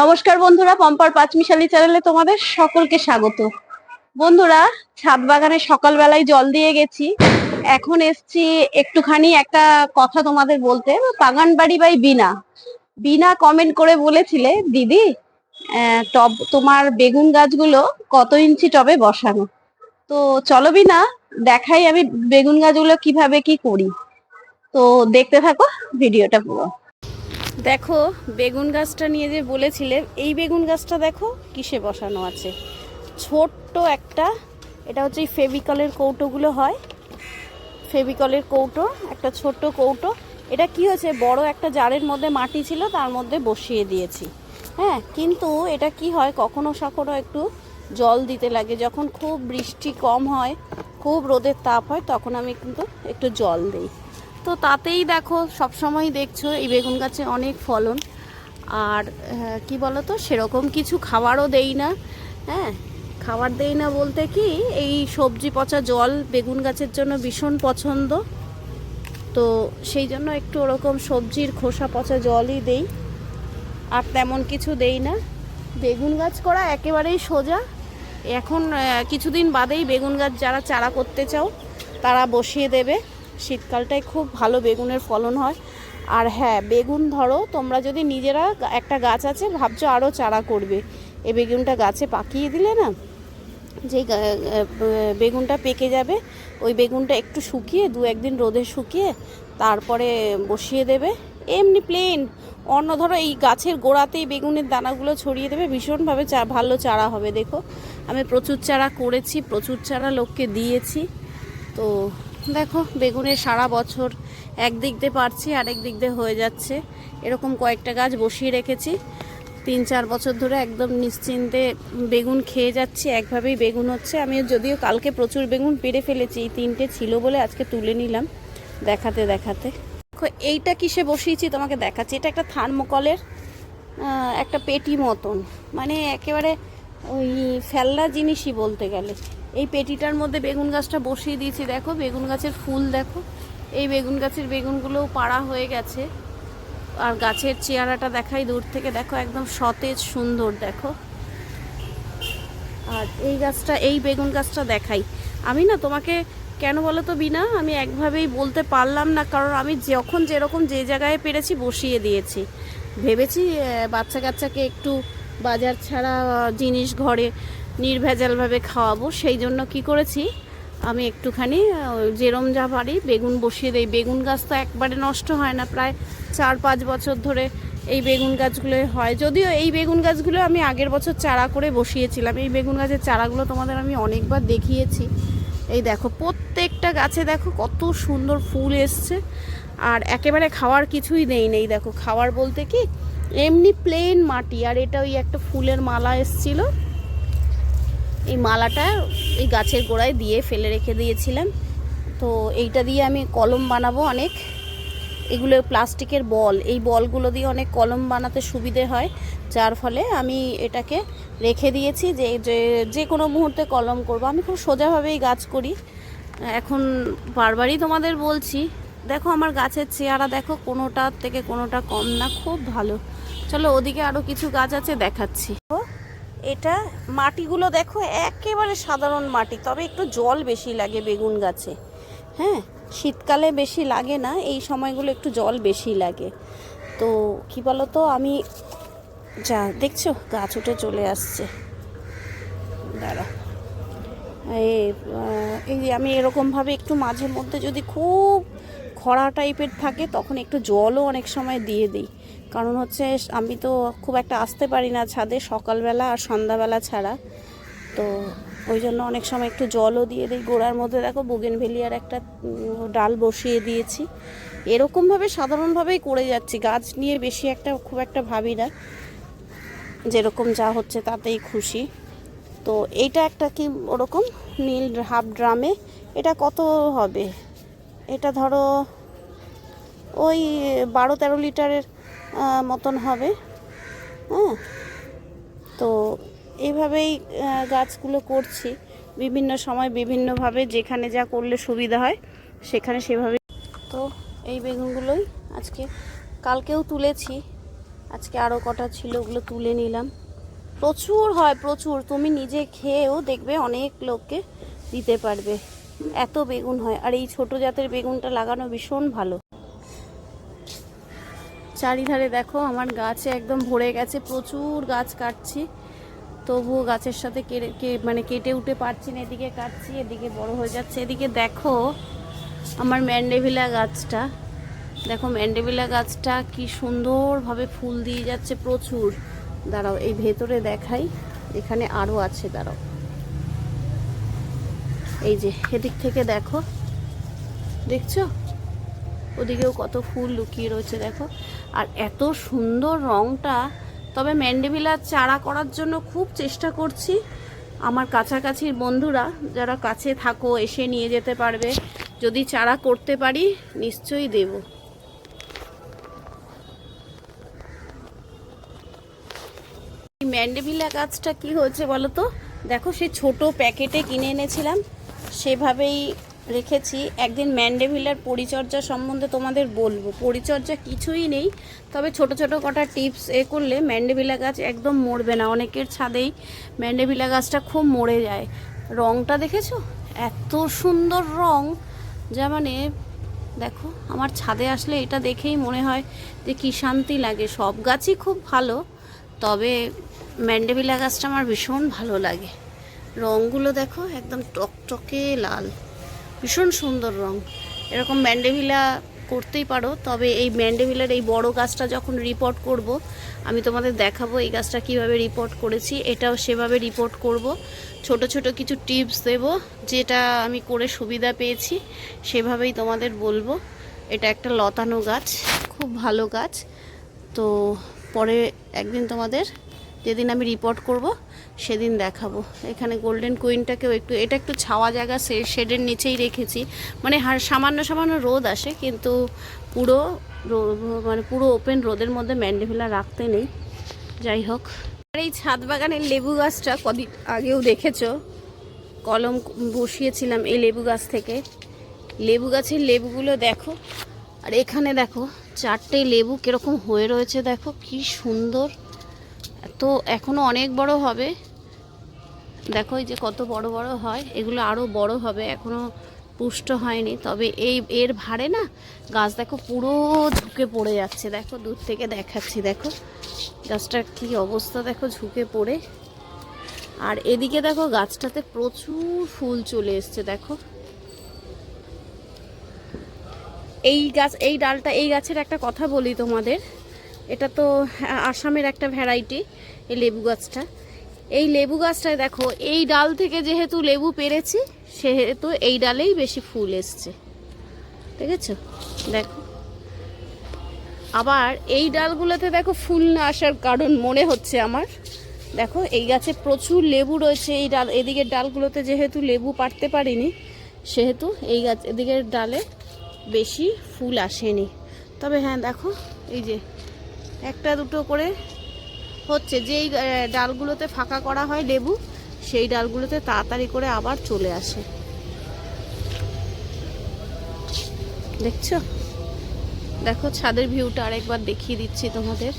নমস্কার বন্ধুরা, পম্পার পাঁচমিশালি চ্যানেলে তোমাদের সকলকে স্বাগত। বন্ধুরা, ছাদ বাগানে সকালবেলায় জল দিয়ে গেছি। এখন এসছি একটুখানি একটা কথা তোমাদের বলতে, বাগান বাড়ি বাই বিনা বিনা কমেন্ট করে বলেছিলে, দিদি টব, তোমার বেগুন গাছগুলো কত ইঞ্চি টবে বসানো? তো চলো বিনা দেখাই আমি বেগুন গাছগুলো কীভাবে কি করি। তো দেখতে থাকো, ভিডিওটা পুরো। দেখো, বেগুন গাছটা নিয়ে যে বলেছিলে, এই বেগুন গাছটা দেখো কিসে বসানো আছে? ছোট্ট একটা, এটা হচ্ছে এই ফেভিকলের কৌটোগুলো হয়। ফেভিকলের কৌটো, একটা ছোট্ট কৌটো। এটা কি হয়েছে? বড় একটা জারের মধ্যে মাটি ছিল, তার মধ্যে বসিয়ে দিয়েছি। হ্যাঁ কিন্তু এটা কি হয়? কখনো সখনো একটু জল দিতে লাগে। যখন খুব বৃষ্টি কম হয়, খুব রোদের তাপ হয়, তখন আমি কিন্তু একটু জল দিই। তো তাতেই দেখো সবসময় দেখছ এই বেগুন গাছে অনেক ফলন। আর আহ, কি বলতো সেরকম কিছু খাবারও দেই না। হ্যাঁ খাবার দেই না বলতে কি এই সবজি পচা জল বেগুন গাছের জন্য ভীষণ পছন্দ। তো সেই জন্য একটু ওরকম সবজির খোসা পচা জলই দেই। আর তেমন কিছু দেই না। বেগুন গাছ করা একেবারেই সোজা। এখন কিছুদিন বাদেই বেগুন গাছ যারা চারা করতে চাও তারা বসিয়ে দেবে। শীতকালটায় খুব ভালো বেগুনের ফলন হয়। আর হ্যাঁ বেগুন ধরো, তোমরা যদি নিজেরা একটা গাছ আছে, ভাবছ আরও চারা করবে। এই বেগুনটা গাছে পাকিয়ে দিলে না, যেই বেগুনটা পেকে যাবে, ওই বেগুনটা একটু শুকিয়ে, দু একদিন রোদে শুকিয়ে, তারপরে বসিয়ে দেবে। এমনি প্লেন অন্য ধরো, এই গাছের গোড়াতেই বেগুনের দানাগুলো ছড়িয়ে দেবে, ভীষণভাবে চা, ভালো চারা হবে, দেখো। আমি প্রচুর চারা করেছি, প্রচুর চারা লোককে দিয়েছি। তো দেখো, বেগুনের সারা বছর একদিক দিয়ে পারছি, আরেক দিক দিয়ে হয়ে যাচ্ছে। এরকম কয়েকটা গাছ বসিয়ে রেখেছি। তিন চার বছর ধরে একদম নিশ্চিন্তে বেগুন খেয়ে যাচ্ছি, একভাবেই বেগুন হচ্ছে। আমি যদিও কালকে প্রচুর বেগুন পেরে ফেলেছি, এই তিনটে ছিল বলে আজকে তুলে নিলাম দেখাতে দেখাতে। দেখো, এইটা কিসে বসিয়েছি তোমাকে দেখাচ্ছি, এটা একটা থার্মোকলের একটা পেটি মতন। মানে একেবারে ওই ফেলনা জিনিসই বলতে গেলে। এই পেটিটার মধ্যে বেগুন গাছটা বসিয়ে দিয়েছি, দেখো, বেগুন গাছের ফুল, দেখো। এই বেগুন গাছের বেগুনগুলোও পাড়া হয়ে গেছে। আর গাছের চেহারাটা দেখাই দূর থেকে, দেখো, একদম সতেজ, সুন্দর, দেখো। আর এই গাছটা, এই বেগুন গাছটা দেখাই। আমি না, তোমাকে কেন বলো তো, বিনা, আমি একভাবেই বলতে পারলাম না, কারণ আমি যখন যেরকম যে জায়গায় পেরেছি বসিয়ে দিয়েছি। ভেবেছি বাচ্চা কাচ্চাকে একটু বাজার ছাড়া জিনিস ঘরে নির্ভেজালভাবে খাওয়াবো। সেই জন্য কি করেছি, আমি একটুখানি যেরম যা পারি, বেগুন বসিয়ে দিই। বেগুন গাছ তো একবারে নষ্ট হয় না, প্রায় চার পাঁচ বছর ধরে এই বেগুন গাছগুলো হয়। যদিও এই বেগুন গাছগুলো আমি আগের বছর চারা করে বসিয়েছিলাম। এই বেগুন গাছের চারাগুলো তোমাদের আমি অনেকবার দেখিয়েছি। এই দেখো, প্রত্যেকটা গাছে দেখো কত সুন্দর ফুল এসছে। আর একেবারে খাওয়ার কিছুই নেই নেই দেখো। খাওয়ার বলতে কি, এমনি প্লেন মাটি। আর এটা ওই একটা ফুলের মালা এসছিল। এই মালাটা এই গাছের গোড়ায় দিয়ে ফেলে রেখে দিয়েছিলাম। তো এইটা দিয়ে আমি কলম বানাবো অনেক। এগুলো প্লাস্টিকের বল। এই বলগুলো দিয়ে অনেক কলম বানাতে সুবিধে হয়। যার ফলে আমি এটাকে রেখে দিয়েছি যে যে কোনো মুহূর্তে কলম করব। আমি খুব সোজাভাবেই গাছ করি। এখন বারবারই তোমাদের বলছি, দেখো আমার গাছের চেহারা দেখো, কোনোটার থেকে কোনোটা কম না, খুব ভালো। চলো ওদিকে আরও কিছু গাছ আছে, দেখাচ্ছি। এটা মাটিগুলো দেখো, একেবারে সাধারণ মাটি, তবে একটু জল বেশি লাগে বেগুন গাছে। হ্যাঁ শীতকালে বেশি লাগে না, এই সময়গুলো একটু জল বেশি লাগে। তো কি বলো তো আমি যা দেখছ, গাছ উঠে চলে আসছে। দাঁড়া। এই যে আমি এরকমভাবে একটু মাঝে মধ্যে যদি খুব খরা টাইপের থাকে, তখন একটু জলও অনেক সময় দিয়ে দিই। কারণ হচ্ছে আমি তো খুব একটা আসতে পারি না ছাদে সকালবেলা আর সন্ধ্যাবেলা ছাড়া। তো ওই জন্য অনেক সময় একটু জলও দিয়ে দিই। গোড়ার মধ্যে দেখো বুগেনভেলিয়ার একটা ডাল বসিয়ে দিয়েছি। এরকমভাবে সাধারণভাবেই করে যাচ্ছি। গাছ নিয়ে বেশি একটা খুব একটা ভাবি না। যেরকম যা হচ্ছে তাতেই খুশি। তো এইটা একটা কি ওরকম? নীল হাফ ড্রামে। এটা কত হবে? এটা ধরো ওই বারো তেরো লিটারের মতন হবে। হ্যাঁ? তো এইভাবেই গাছগুলো করছি। বিভিন্ন সময় বিভিন্নভাবে যেখানে যা করলে সুবিধা হয়, সেখানে সেভাবে। তো এই বেগুনগুলোই আজকে, কালকেও তুলেছি। আজকে আরও কটা ছিল, ওগুলো তুলে নিলাম। প্রচুর হয়, প্রচুর। তুমি নিজে খেয়েও দেখবে অনেক লোককে দিতে পারবে। এত বেগুন হয়। আর এই ছোট জাতের বেগুনটা লাগানো ভীষণ ভালো। চারিধারে দেখো, আমার গাছে একদম ভরে গেছে, প্রচুর গাছ কাটছি। তবুও গাছের সাথে কেড়ে, কে- মানে কেটে উঠে পারছি না, এদিকে কাটছি, এদিকে বড় হয়ে যাচ্ছে। এদিকে দেখো আমার ম্যান্ডেভিলা গাছটা। দেখো ম্যান্ডেভিলা গাছটা কি সুন্দরভাবে ফুল দিয়ে যাচ্ছে প্রচুর। দাঁড়াও, এই ভেতরে দেখাই, এখানে আরও আছে, দাঁড়াও। এই যে, এদিক থেকে দেখো, দেখছ? ওদিকেও কত ফুল লুকিয়ে রয়েছে, দেখো। আর এত সুন্দর রংটা। তবে ম্যান্ডেভিলার চারা করার জন্য খুব চেষ্টা করছি। আমার কাছাকাছির বন্ধুরা, যারা কাছে থাকো, এসে নিয়ে যেতে পারবে। যদি চারা করতে পারি, নিশ্চয়ই দেব। ম্যান্ডেভিলা গাছটা কি হয়েছে বলো তো? দেখো, সে ছোট প্যাকেটে কিনে এনেছিলাম। সেভাবেই রেখেছি, একদিন ম্যান্ডেভিলার পরিচর্যা সম্বন্ধে তোমাদের বলব। পরিচর্যা কিছুই নেই, তবে ছোট ছোট কটা টিপস এ করলে ম্যান্ডেভিলা গাছ একদম মরবে না। অনেকের ছাদেই ম্যান্ডেভিলা গাছটা খুব মরে যায়। রংটা দেখেছ? এত সুন্দর রং, যা মানে দেখো, আমার ছাদে আসলে এটা দেখেই মনে হয় যে কী শান্তি লাগে। সব গাছই খুব ভালো, তবে ম্যান্ডেভিলা গাছটা আমার ভীষণ ভালো লাগে। রঙগুলো দেখো, একদম টকটকে লাল। ভীষণ সুন্দর রং। এরকম ম্যান্ডেভিলা করতেই পারো, তবে এই ম্যান্ডেভিলার এই বড় গাছটা যখন রিপোর্ট করব, আমি তোমাদের দেখাবো এই গাছটা কীভাবে রিপোর্ট করেছি, এটাও সেভাবে রিপোর্ট করব। ছোট ছোট কিছু টিপস দেব, যেটা আমি করে সুবিধা পেয়েছি, সেভাবেই তোমাদের বলব। এটা একটা লতানো গাছ, খুব ভালো গাছ। তো পরে একদিন তোমাদের যেদিন আমি রিপোর্ট করব, সেদিন দেখাবো। এখানে গোল্ডেন কুইনটাকেও একটু, এটা একটু ছাওয়া জায়গা শেডের নিচেই রেখেছি। মানে সামান্য সামান্য রোদ আসে, কিন্তু পুরো মানে পুরো ওপেন রোদের মধ্যে ম্যান্ডেভিলা রাখতে নেই। যাই হোক। আর এই ছাদ বাগানের লেবু গাছটা কদিন আগেও দেখেছ? কলম বসিয়েছিলাম এই লেবু গাছ থেকে। লেবু গাছের লেবুগুলো দেখো। আর এখানে দেখো, চারটে লেবু কীরকম হয়ে রয়েছে, দেখো, কি সুন্দর। তো এখনও অনেক বড় হবে। দেখো যে কত বড় বড় হয়, এগুলো আরও বড় হবে, এখনও পুষ্ট হয়নি। তবে এই, এর ভারে না গাছ দেখো পুরো ঝুঁকে পড়ে যাচ্ছে। দেখো দূর থেকে দেখাচ্ছি, দেখো। গাছটার কি অবস্থা, দেখো ঝুঁকে পড়ে। আর এদিকে দেখো গাছটাতে প্রচুর ফুল চলে এসছে, দেখো। এই গাছ, এই ডালটা, এই গাছের একটা কথা বলি তোমাদের। এটা তো আসামের একটা ভ্যারাইটি এই লেবু গাছটা। এই লেবু গাছটায় দেখো, এই ডাল থেকে যেহেতু লেবু পেরেছি, সেহেতু এই ডালেই বেশি ফুল এসছে। ঠিক আছে? দেখো। আবার এই ডালগুলোতে দেখো ফুল না আসার কারণ মনে হচ্ছে আমার। দেখো, এই গাছে প্রচুর লেবু রয়েছে, এই ডাল এদিকের ডালগুলোতে যেহেতু লেবু পারতে পারিনি, সেহেতু এই গাছ, এদিকের ডালে বেশি ফুল আসেনি। তবে হ্যাঁ দেখো, এই যে একটা দুটো করে হচ্ছে, যেই ডালগুলোতে ফাঁকা করা হয় লেবু, সেই ডালগুলোতে তাড়াতাড়ি করে আবার চলে আসে। দেখছ? দেখো, ছাদের ভিউটা আরেকবার দেখিয়ে দিচ্ছি তোমাদের।